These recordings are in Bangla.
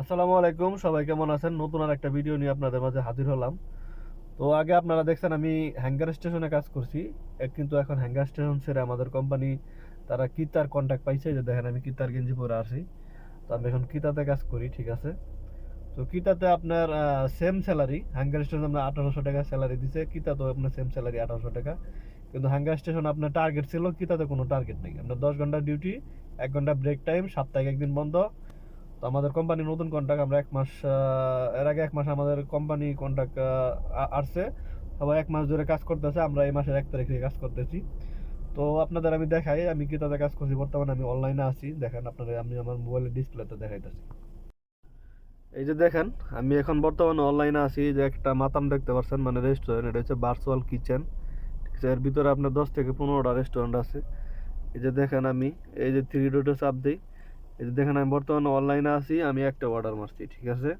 আসসালামু আলাইকুম, সবাই কেমন আছেন? নতুন আর একটা ভিডিও নিয়ে আপনাদের মাঝে হাজির হলাম। তো আগে আপনারা দেখছেন আমি হ্যাঙ্গার স্টেশনে কাজ করছি। কিন্তু এখন হ্যাঙ্গার স্টেশন ছেড়ে আমাদের কোম্পানি তারা কিতার কন্ট্যাক্ট পাইছে যে দেখেন আমি কিতার গেঞ্জি পরে আসি তো আমি এখন কিতাতে কাজ করি, ঠিক আছে? তো কিতাতে আপনার সেম স্যালারি হ্যাঙ্গার স্টেশন আপনার আঠারোশো টাকা স্যালারি দিছে, কিতাতেও আপনার সেম স্যালারি আঠারোশো টাকা। কিন্তু হ্যাঙ্গার স্টেশন আপনার টার্গেট ছিল, কিতাতে কোনো টার্গেট নেই। আপনার দশ ঘণ্টা ডিউটি এক ঘণ্টা ব্রেক টাইম সাপ্তাহিক একদিন বন্ধ। তো আমাদের কোম্পানি নতুন কন্ট্রাক্ট আমরা এক মাস এর আগে এক মাস আমাদের কোম্পানি কন্ট্রাক্ট আসছে। সবাই এক মাস ধরে কাজ করতেছে, আমরা এই মাসের এক তারিখ কাজ করতেছি। তো আপনাদের আমি দেখাই, আমি কি তাদের কাজ করছি, বর্তমানে আমি অনলাইনে আছি। দেখেন আপনাদের, আমি আমার মোবাইলের ডিসপ্লেতে দেখাইতেছি। এই যে দেখেন, আমি এখন বর্তমানে অনলাইনে আছি, যে একটা মাতাম দেখতে পাচ্ছেন মানে রেস্টুরেন্ট এটা হচ্ছে বার্সওয়াল কিচেন ঠিক আছে, এর ভিতরে আপনার দশ থেকে পনেরোটা রেস্টুরেন্ট আছে। এই যে দেখেন আমি, এই যে থ্রি ডোটে চাপ দিই এই যে দেখেন, আমি বর্তমানে অনলাইনে আছি, আমি একটা অর্ডার মারছি, ঠিক আছে?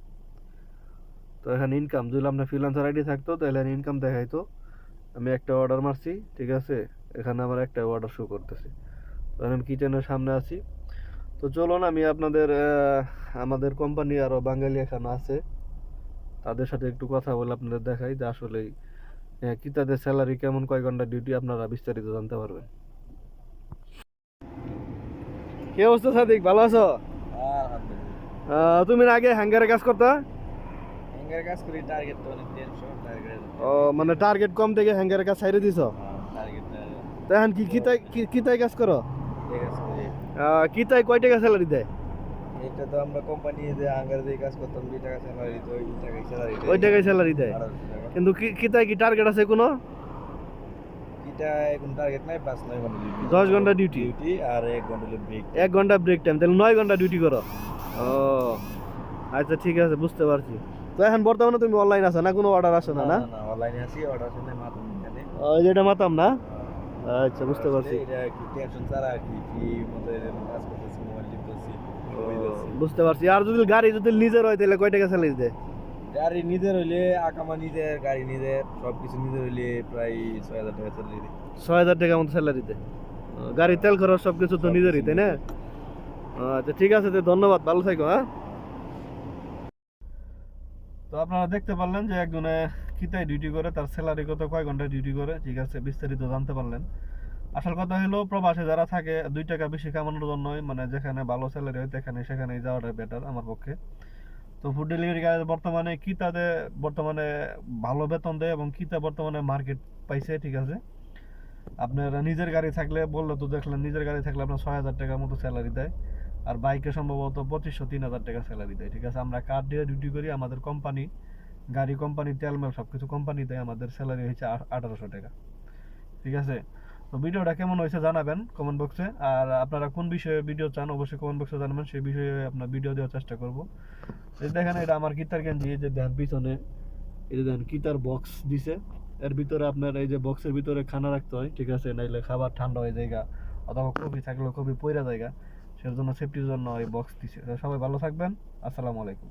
তো এখানে ইনকাম যদি আপনার ফ্রিলান্সার আইডি থাকতো, তাহলে ইনকাম দেখাইতো। আমি একটা অর্ডার মারছি, ঠিক আছে? এখানে আমার একটা অর্ডার শো করতেছে। তো আমি কিচেনের সামনে আছি। তো চলুন, আমি আপনাদের আমাদের কোম্পানি আরও বাঙালি এখানে আছে। তাদের সাথে একটু কথা বলে আপনাদের দেখাই যে আসলে কি তাদের স্যালারি কেমন, কয় ঘণ্টা ডিউটি আপনারা বিস্তারিত জানতে পারবেন। কি অবস্থা সাদিক? ভালো আছো? তুমি না আগে হ্যাঙ্গারে কাজ করতা? হ্যাঙ্গার কাজ করি টার্গেট তো অনেক টেনশন টার্গেট ও মানে টার্গেট কম থেকে হ্যাঙ্গারে কাজ ছাইড়ে দিছ? টার্গেট তো এখন কি কিতাই কাজ করো? কিতাই কয় টাকা স্যালারি দেয়? এটা তো আমরা কোম্পানি যে হ্যাঙ্গার দিয়ে কাজ করতাম দুই টাকা স্যালারি তো ওই টাকাই স্যালারি ওই টাকায় স্যালারি দেয়। কিন্তু কিতাই কি টার্গেট আছে কোনো? এটা এখন টার্গেট নাই পাঁচ নয় ঘণ্টা ডিউটি দশ ঘণ্টা ডিউটি ডিউটি আর এক ঘণ্টা ব্রেক এক ঘণ্টা ব্রেক টাইম তাহলে নয় ঘণ্টা ডিউটি করো। ও আচ্ছা ঠিক আছে বুঝতে পারছি। তো এখন বর্তমানে তুমি অনলাইন আছো না কোনো অর্ডার আসো না না? অনলাইনে আছি অর্ডার শুনে মাত্র এখানে। যেটা মাতাম না? আচ্ছা বুঝতে পারছি। এটা টেনশন ছাড়া কি মতো কাজ করতেছি মোবাইল টিপতেছি বুঝতে পারছি। আর যদি গাড়ি যদি নিজের হয় তাহলে কয় টাকা স্যালারি দেয়? গাড়ি নিজের হইলে আকামা নিজের গাড়ি নিজের সবকিছু নিজের হইলে প্রায় ছয় হাজার টাকা স্যালারি ছয় হাজার টাকা মতো স্যালারি দেয় ও, গাড়ির তেল খরচ সব কিছু তো সব নিজেরই তাই না? আচ্ছা ঠিক আছে তো ধন্যবাদ ভালো থাকো হ্যাঁ? তো আপনারা দেখতে পারলেন যে একজনে কিতায় ডিউটি করে তার স্যালারি কত কয় ঘণ্টা ডিউটি করে ঠিক আছে বিস্তারিত জানতে পারলেন। আসল কথা হলো প্রবাসে যারা থাকে দুই টাকা বেশি কামানোর জন্যই মানে যেখানে ভালো স্যালারি হয় সেখানে সেখানেই যাওয়াটা বেটার আমার পক্ষে। তো ফুড ডেলিভারি কাজ বর্তমানে কিতাতে বর্তমানে ভালো বেতন দেয় এবং কি তা বর্তমানে মার্কেট পাইছে, ঠিক আছে? আপনার নিজের গাড়ি থাকলে, বললে তো দেখলেন নিজের গাড়ি থাকলে আপনার ছয় হাজার টাকার মতো স্যালারি দেয়। আর বাইকে সম্ভবত পঁচিশশো, তিন হাজার টাকা স্যালারি দেয়, ঠিক আছে? আমরা কার্ড দিয়ে ডিউটি করি, আমাদের কোম্পানি গাড়ি কোম্পানি তেলমেল সব কিছু কোম্পানি দেয়, আমাদের স্যালারি হয়েছে আঠারোশো টাকা, ঠিক আছে? তো ভিডিওটা কেমন হয়েছে জানাবেন কমেন্ট বক্সে আর আপনারা কোন বিষয়ে ভিডিও চান অবশ্যই কমেন্ট বক্সে জানাবেন, সেই বিষয়ে আপনার ভিডিও দেওয়ার চেষ্টা করব। দেখেন, এটা আমার কিতার গেঞ্জি যে দেখেন পিছনে, এই যে দেখেন কিতার বক্স দিছে। এর ভিতরে আপনার এই যে বক্সের ভিতরে খানা রাখতে হয়, ঠিক আছে? নাইলে খাবার ঠান্ডা হয়ে যায় অথবা কফি থাকলেও কফি পয়রা জায়গা, সেজন্য সেফটির জন্য এই বক্স দিছে। সবাই ভালো থাকবেন, আসসালামু আলাইকুম।